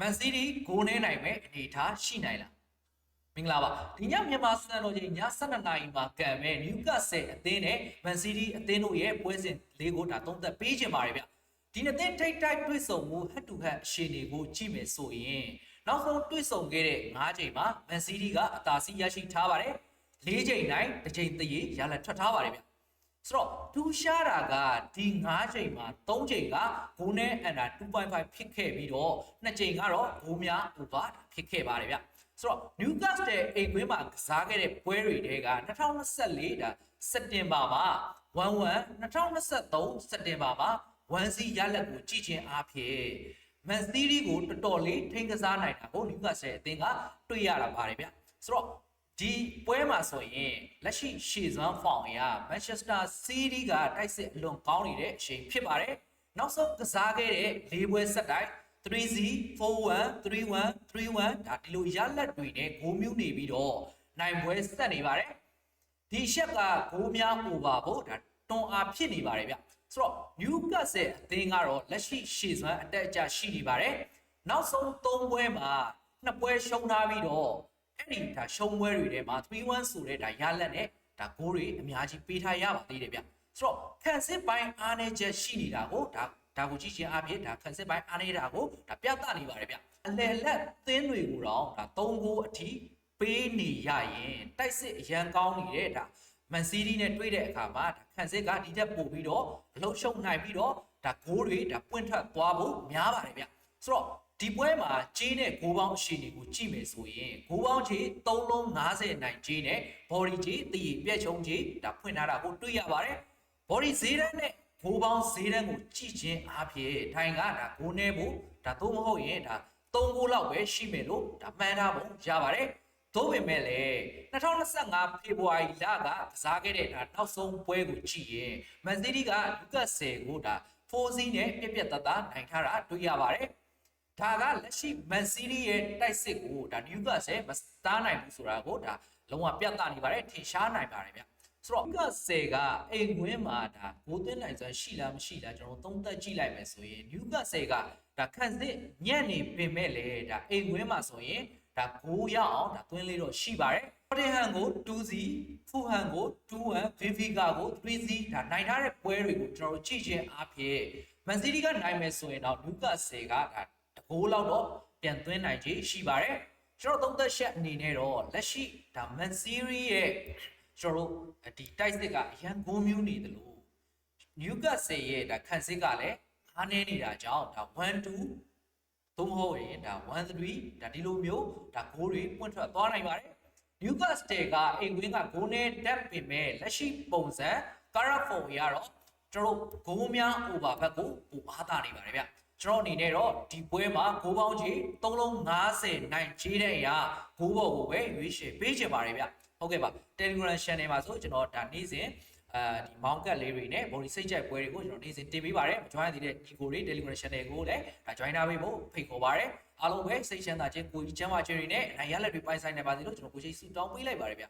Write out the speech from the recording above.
မန်စီးတီးဂိုးနေနိုင်မဲ့အနေအထားရှိနိုင်လားမင်္ဂလာပါဒီညမြန်မာစံတော်ချိန်ည7:00နာရီမှာကံမဲ့နျူကာဆယ်အသင်းနဲ့မန်စီးတီးအသင်းတို့ရဲ့ပွဲစဉ်လေးကိုဒါသုံးသက်ပေးခြင်းပါတယ်ဗျဒီနှစ်သင်းထိတ်တိုက်တွေ့ဆုံမှုဟက်တူဟက်အရှင်တွေကိုကြည့်မယ်ဆိုရင်နောက်ဆုံးတွေ့ဆုံခဲ့တဲ့9ချိန်မှာမန်စီးတီးကအသာစီးရရှိထားပါတယ်၄ချိန်တိုင်းတစ်ချိန်တည်းရလက်ထွက်ထားပါတယ်ဗျ ဆိုတော့ဒူရှားတာကဒီ9ချိန်မှာ3ချိန်ကဂိုးနဲ့အန်တာ2.5ဖြစ်ခဲ့ပြီးတော့2ချိန်ကတော့ဂိုးများ over ဖြစ်ခဲ့ပါတယ်ဗျဆိုတော့ Newcastle အိမ်ကွင်းမှာကစားခဲ့တဲ့ပွဲတွေတဲက2024ဒါစက်တင်ဘာမှာ11 2023စက်တင်ဘာမှာ1စီရလက်ကိုကြည့်ချင်းအားဖြင့်မန်စီးရီးကိုတော်တော်လေးထိန်းကစားနိုင်တာကို Newcastle အသင်းကတွေ့ရတာပါတယ်ဗျဆိုတော့ ဒီပွဲမှာဆိုရင်လက်ရှိရှေ့စွမ်းဖောင်ရမန်ချက်စတာစီးတီးကတိုက်စစ်အလွန်ကောင်းနေတဲ့အချိန်ဖြစ်ပါတယ်။နောက်ဆုံးကစားခဲ့တဲ့၄ပွဲဆက်တိုက်3-0 4-1 3-1 3-1ဒါဒီလိုရလက်တွေနဲ့ဂိုးမျိုးနေပြီးတော့နိုင်ပွဲဆက်နေပါတယ်။ဒီရှက်ကဂိုးများ over ဖို့ဒါတွန်အားဖြစ်နေပါတယ်ဗျ။ဆိုတော့ Newcastle အသင်းကတော့လက်ရှိရှေ့စွမ်းအတက်အကျရှိနေပါတယ်။နောက်ဆုံး၃ပွဲမှာနှစ်ပွဲရှုံးထားပြီးတော့ အဲ့ဒီဒါရှုံးပွဲတွေထဲမှာ3-1ဆိုတဲ့ဒါရလက်နဲ့ဒါဂိုးတွေအများကြီးပေးထားရပါသေးတယ်ဗျဆိုတော့ခန့်စစ်ပိုင်းအားနေချက်ရှိနေတာကိုဒါဒါကိုကြည့်ချင်းအပြင်ဒါခန့်စစ်ပိုင်းအားနေတာကိုဒါပြသနေပါတယ်ဗျအလယ်လက်သင်းတွေကိုတော့ဒါ3ဂိုးအထိပေးနေရရင်တိုက်စစ်အရန်ကောင်းနေတဲ့ဒါမန်စီးတီးနဲ့တွေ့တဲ့အခါမှာဒါခန့်စစ်ကဒီတက်ပို့ပြီးတော့အလုံးရှုံနိုင်ပြီးတော့ဒါဂိုးတွေဒါပွင့်ထွက်သွားဖို့များပါတယ်ဗျဆိုတော့ ဒီပွဲမှာကြေးနဲ့ဂိုးပေါင်းအရှိန်တွေကိုကြည့်မယ်ဆိုရင်ဂိုးပေါင်းကြေး3လုံး90နိုင်ကြေးနဲ့ body ကြေးတည်ပြက်ချုံကြေးဒါဖွင့်ထားတာကိုတွေ့ရပါတယ် body ဈေးတန်းနဲ့ဂိုးပေါင်းဈေးတန်းကိုကြည့်ခြင်းအပြင်ထိုင်ကဒါဂိုးနေဖို့ဒါသို့မဟုတ်ရင်ဒါ3ဂိုးလောက်ပဲရှိမယ်လို့ဒါမှန်းထားပုံရပါတယ်သို့ပေမဲ့လည်း2025ဖေဖော်ဝါရီလကကစားခဲ့တဲ့ဒါနောက်ဆုံးပွဲကိုကြည့်ရင်မန်စီးတီးကလူကတ်ဆယ်ကိုဒါ4စီးနဲ့ပြက်ပြက်တသားနိုင်ထားတာတွေ့ရပါတယ် ဒါကလက်ရှိမန်စီးရီးရဲ့တိုက်စစ်ကိုဒါနျူကာဆယ်မတားနိုင်ဘူးဆိုတာကိုဒါလုံးဝပြသနေပါတယ်ထင်ရှားနိုင်ပါတယ်ဗျဆိုတော့နျူကာဆယ်ကအိမ်ခွင်းမှာဒါဂိုးသွင်းနိုင်စွမ်းရှိလားမရှိလားကျွန်တော်သုံးသပ်ကြည့်လိုက်မယ်ဆိုရင်နျူကာဆယ်ကဒါခန့်စစ်ညံ့နေပင်မဲ့လေဒါအိမ်ခွင်းမှာဆိုရင်ဒါဂိုးရအောင်ဒါသွင်းလေးတော့ရှိပါတယ်ပတင်ဟန်ကို2-0ဖူဟန်ကို2-1ဗီဗီကာကို3-0ဒါနိုင်ထားတဲ့ပွဲတွေကိုကျွန်တော်တို့ကြည့်ခြင်းအပြင်မန်စီးတီးကနိုင်မယ်ဆိုရင်တော့နျူကာဆယ်ကဒါ တကိုးလောက်တော့ပြန်သွင်းနိုင်ခြေရှိပါတယ်ကျွန်တော်သုံးသက်ချက်အနေနဲ့တော့လက်ရှိဒါ Man Series ရဲ့ကျွန်တော်တို့ဒီတိုက်စစ်ကအရန်ဂိုးမျိုးနေတယ်လို့ Newcastle ရဲ့ဒါခန့်စစ်ကလည်းအားနေနေတာကြောင့်ဒါ1 2သို့မဟုတ်ရင်ဒါ1 3ဒါဒီလိုမျိုးဒါဂိုးတွေပွင့်ထွက်သွားနိုင်ပါတယ် Newcastle ကအိမ်ကွင်းကဂိုးနဲ့တက်ပင်မဲ့လက်ရှိပုံစံ Carafon ရတော့ကျွန်တော်တို့ဂိုးများ over ဘက်ကိုပိုအားတာနေပါတယ်ဗျ ကျွန်တော်အနေနဲ့တော့ဒီပွဲမှာဂိုးပေါင်းကြီး3လုံး90နိုင်ချေးတဲ့အရာဂိုးဘော်ကိုပဲရွေးချယ်ပေးချင်ပါတယ်ဗျဟုတ်ကဲ့ပါ Telegram Channel မှာဆိုကျွန်တော်ဒါနေ့စဉ်အဲဒီမောင်းကတ်လေးတွေနဲ့ body စိတ်ကြိုက်ပွဲတွေကိုကျွန်တော်နေ့စဉ်တင်ပေးပါတယ်မ join သေးတဲ့ဒီကိုတွေ Telegram Channel ကိုလည်းဒါ join ထားပေးဖို့ဖိတ်ခေါ်ပါတယ်အားလုံးပဲစိတ်ချမ်းသာခြင်းကိုကြီးချမ်းသာခြင်းတွေနဲ့နိုင်ရလက်တွေပိုင်ဆိုင်နိုင်ပါစေလို့ကျွန်တော်ကိုရှိစုတောင်းပေးလိုက်ပါတယ်ဗျ